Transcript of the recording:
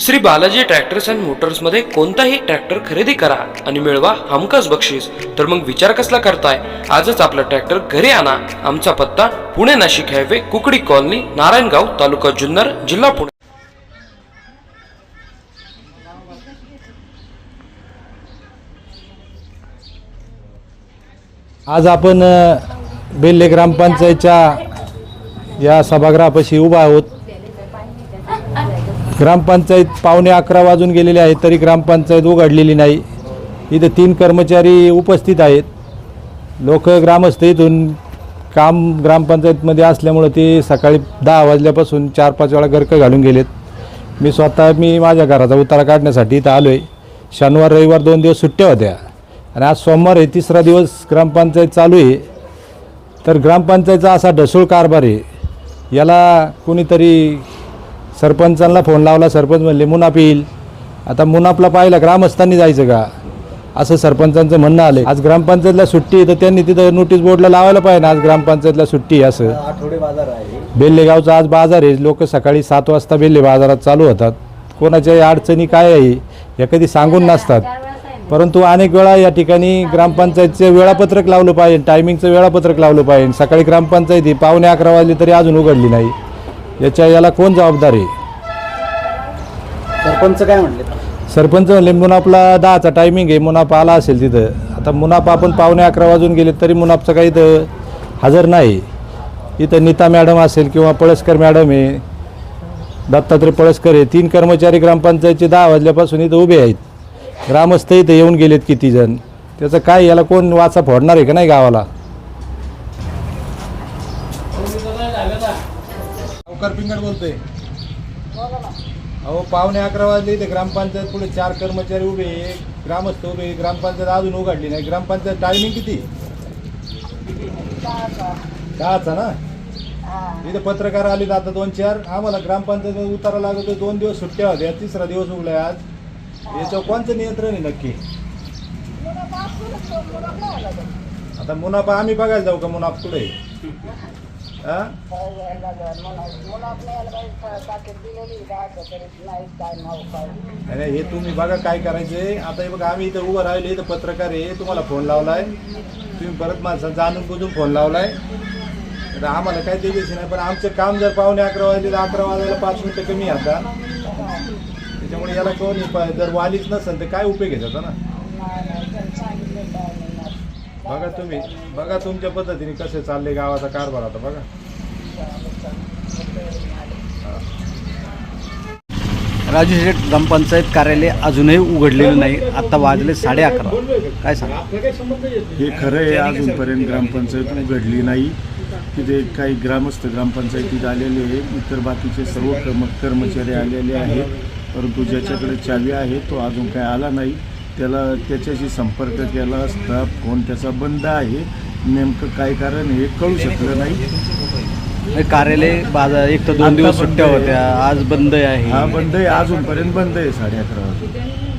Shri Balaji tractors and मोटर्समध्ये कोणताही tractor खरेदी करा आणि मिळवा हमखास बक्षीस. तर मग विचार कसला करताय? आजच आपला ट्रॅक्टर घरी आणा. आमचा पत्ता पुणे नाशिक हायवे कुकडी कॉलनी नारायणगाव तालुका जुन्नर जिल्हा पुणे. आज आपण बेल्ले ग्रामपंचायतच्या या सभागृहापाशी उभा आहोत. ग्रामपंचायत पावणे अकरा वाजून गेलेले आहेत तरी ग्रामपंचायत उघडलेली नाही. इथं तीन कर्मचारी उपस्थित आहेत. लोक ग्रामस्थ इथून काम ग्रामपंचायतमध्ये असल्यामुळं ते सकाळी दहा वाजल्यापासून चार पाच वेळा गरकं घालून गेलेत. मी स्वतः मी माझ्या घराचा उतारा काढण्यासाठी इथं आलो आहे शनिवार रविवार दोन दिवस सुट्ट्या होत्या. आणि आज सोमवार आहे तिसरा दिवस ग्रामपंचायत चालू आहे. तर ग्रामपंचायतचा असा ढसूळ कारभार आहे. याला कोणीतरी सरपंचांना फोन लावला सरपंच म्हणले मुनाप येईल. आता मुनापला पाहिला ग्रामस्थांनी जायचं का? असं सरपंचांचं म्हणणं आलं आज ग्रामपंचायतला सुट्टी आहे तर त्यांनी तिथं नोटीस बोर्डला लावायला पाहिजे आज ग्रामपंचायतला सुट्टी आहे असं. बेल्लेगावचा आज बाजार आहे. लोक सकाळी सात वाजता बेल्ले बाजारात चालू होतात. कोणाच्याही अडचणी काय आहे या कधी सांगून नसतात. परंतु अनेक वेळा या ठिकाणी ग्रामपंचायतचं वेळापत्रक लावलं पाहिजे टायमिंगचं वेळापत्रक लावलं पाहिजे. सकाळी ग्रामपंचायत ही पावणे अकरा वाजली तरी अजून उघडली नाही. याच्या याला कोण जबाबदार आहे? सरपंच काय म्हणले? सरपंच म्हणले मुनापला दहाचा टायमिंग आहे मुनाप आला असेल तिथं. आता मुनाप आपण पावणे अकरा वाजून गेले तरी मुनापचं काही इथं हजर नाही. इथं नीता मॅडम असेल किंवा पळसकर मॅडम आहे दत्तात्रय पळसकर आहे तीन कर्मचारी ग्रामपंचायतचे दहा वाजल्यापासून इथं उभे आहेत. ग्रामस्थ इथं येऊन गेलेत किती जण त्याचं काय याला कोण वाचा फोडणार आहे का नाही गावाला? सावकार पिंगड बोलतोय. अहो पावणे अकरा वाजले इथे ग्रामपंचायत पुढे चार कर्मचारी उभे आहे, ग्रामस्थ उभे आहे, ग्रामपंचायत अजून उघडली नाही. ग्रामपंचायत टायमिंग किती? दहाचा. ना? इथे पत्रकार आले आता दोन चार. आम्हाला ग्रामपंचायत उतारा लागतोय दोन दिवस सुट्ट्या होत्या तिसरा दिवस उगलाय आज. याच्यावर कोणतं नियंत्रण आहे नक्की? आता मुनाफा आम्ही बघायला जाऊ का मुनाफ हा. नाही, हे तुम्ही बघा काय करायचंय आता हे बघा आम्ही इथं उभं राहिले इथं पत्रकार आहे. तुम्हाला फोन लावलाय. तुम्ही परत माणसांचा जाणून बुजून फोन लावलाय. तर आम्हाला काही द्यायचं नाही पण आमचं काम जर पावणे अकरा वाजले तर अकरा वाजायला पाच मिनिटं कमी आता. त्याच्यामुळे याला कोण जर वालीच नसेल तर काय उपयोग घेतात ना? बघा तुम्ही बघा तुमच्या पद्धतीने कसे चालले गावाचा कारभार आता बघा. राजू शेठ ग्रामपंचायत कार्यालय अजूनही उघडलेलं नाही. आता वाजले साडे अकरा. काय सांगा? हे खरं आहे अजूनपर्यंत ग्रामपंचायत उघडली नाही. तिथे काही ग्रामस्थ ग्रामपंचायतीत आलेले आहे इतर बाकीचे सर्व कर्म कर्मचारी आलेले आहेत. परंतु ज्याच्याकडे चावी आहे तो अजून काय आला नाही. त्याला त्याच्याशी संपर्क केला असता फोन त्याचा बंद आहे. नेमकं काय कारण हे कळू शकलं नाही. हे कार्यालय बाजार एक तर दोन दिवस सुट्ट्या होत्या आज बंद हा आहे. बंद आहे अजूनपर्यंत बंद आहे साडे अकरा वाजून